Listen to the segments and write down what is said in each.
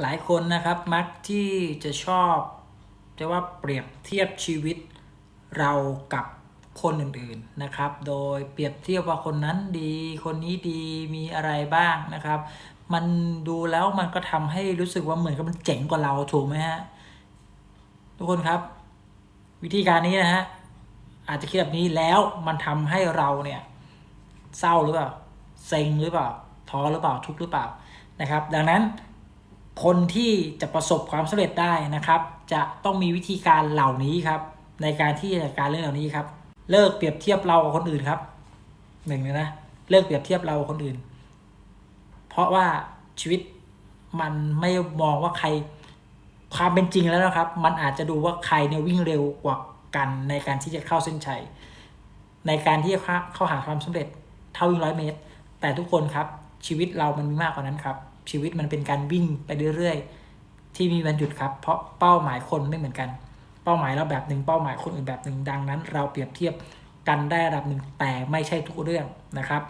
หลายคนนะครับมักที่จะชอบจะว่าเปรียบเทียบชีวิตเรากับคนอื่นๆนะครับ โดยเปรียบเทียบว่าคนนั้นดี คนนี้ดีมีอะไรบ้างนะครับ มันดูแล้วมันก็ทำให้รู้สึกว่าเหมือนกับมันเจ๋งกว่าเราถูกไหมฮะทุกคนครับ วิธีการนี้นะฮะอาจจะคิดแบบนี้แล้วมันทำให้เราเนี่ยเศร้าหรือเปล่าเซ็งหรือเปล่าท้อหรือเปล่าทุกข์หรือเปล่านะครับ ดังนั้น คนที่จะประสบความสำเร็จได้นะครับ จะต้องมีวิธีการเหล่านี้ครับ ในการที่จะจัดการเรื่องเหล่านี้ครับ เลิกเปรียบเทียบเรากับคนอื่นครับหนึ่งเลยนะเลิกเปรียบเทียบเรากับคนอื่น เพราะว่าชีวิตมันไม่มองว่าใครความเป็นจริงแล้วนะครับ มันอาจจะดูว่าใครเนี่ยวิ่งเร็วกว่ากันในการที่จะเข้าเส้นชัยในการที่จะเข้าหาความสำเร็จเท่าวิ่งร้อยเมตร แต่ทุกคนครับชีวิตเรามันมีมากกว่านั้นครับ ชีวิตมันเป็นการวิ่งไปเรื่อยๆ ที่มีวันหยุดครับ เพราะเป้าหมายคนไม่เหมือนกัน เป้าหมายเราแบบหนึ่งเป้าหมายคนอื่นแบบหนึ่งดังนั้น เราเปรียบเทียบกันได้ระดับหนึ่งแต่ไม่ใช่ทุกเรื่องนะครับ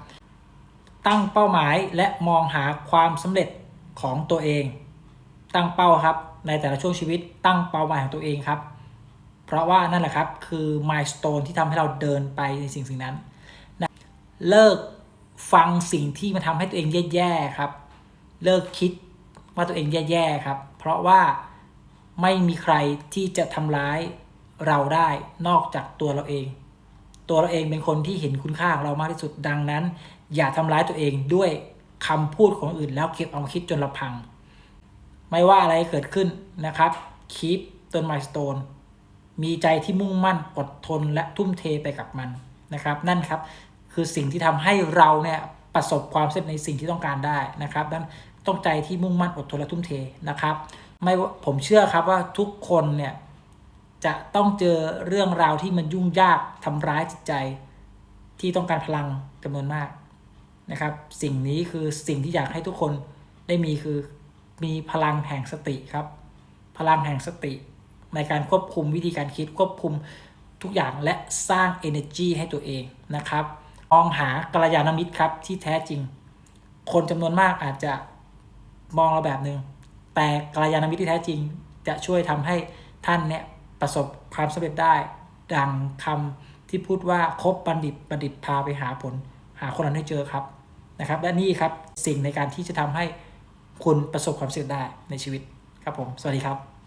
ตั้งเป้าหมายและมองหาความสำเร็จของตัวเอง ตั้งเป้าครับ ในแต่ละช่วงชีวิตตั้งเป้าหมายของตัวเองครับ เพราะว่านั่นแหละครับคือมายสเตนที่ทำให้เราเดินไปในสิ่งสิ่งนั้นนะเลิกฟังสิ่งที่มันทำให้ตัวเองแย่ๆครับ เลิกคิดว่าตัวเองแย่ๆครับ เพราะว่าไม่มีใครที่จะทำร้ายเราได้นอกจากตัวเราเอง ตัวเราเองเป็นคนที่เห็นคุณค่าของเรามากที่สุดดังนั้น อย่าทำร้ายตัวเองด้วยคำพูดของอื่นแล้วเก็บเอามาคิดจนเราพัง ไม่ว่าอะไรเกิดขึ้นนะครับคีปต้นไมสโตนมีใจที่มุ่งมั่นอดทนและทุ่มเทไปกับมันนะครับ นั่นครับคือสิ่งที่ทำให้เราเนี่ย ประสบความสำเร็จในสิ่งที่ต้องการได้นะครับนั้นต้องใจที่มุ่งมั่นอดทนและทุ่มเทนะครับ ไม่ผมเชื่อครับว่าทุกคนเนี่ยจะต้องเจอเรื่องราวที่มันยุ่งยากทำร้ายจิตใจ ที่ต้องการพลังจำนวนมากนะครับ สิ่งนี้คือสิ่งที่อยากให้ทุกคนได้มีคือมีพลังแห่งสติครับ พลังแห่งสติ ในการควบคุมวิธีการคิดควบคุมทุกอย่างและสร้าง energy ให้ตัวเองนะครับ มองหากัลยาณมิตรครับที่แท้จริง คนจำนวนมากอาจจะมองเราแบบหนึง่งแต่กัลยาณมิตรที่แท้จริง จะช่วยทำให้ท่านเนี่ยประสบความสำเร็จได้ ดังคำที่พูดว่าคบบัณฑิตบัณฑิตพาไปหาผล หาคนนั้นให้เจอครับนะครับ และนี่ครับสิ่งในการที่จะทำให้คุณประสบความสำเร็จได้ในชีวิตครับผม สวัสดีครับ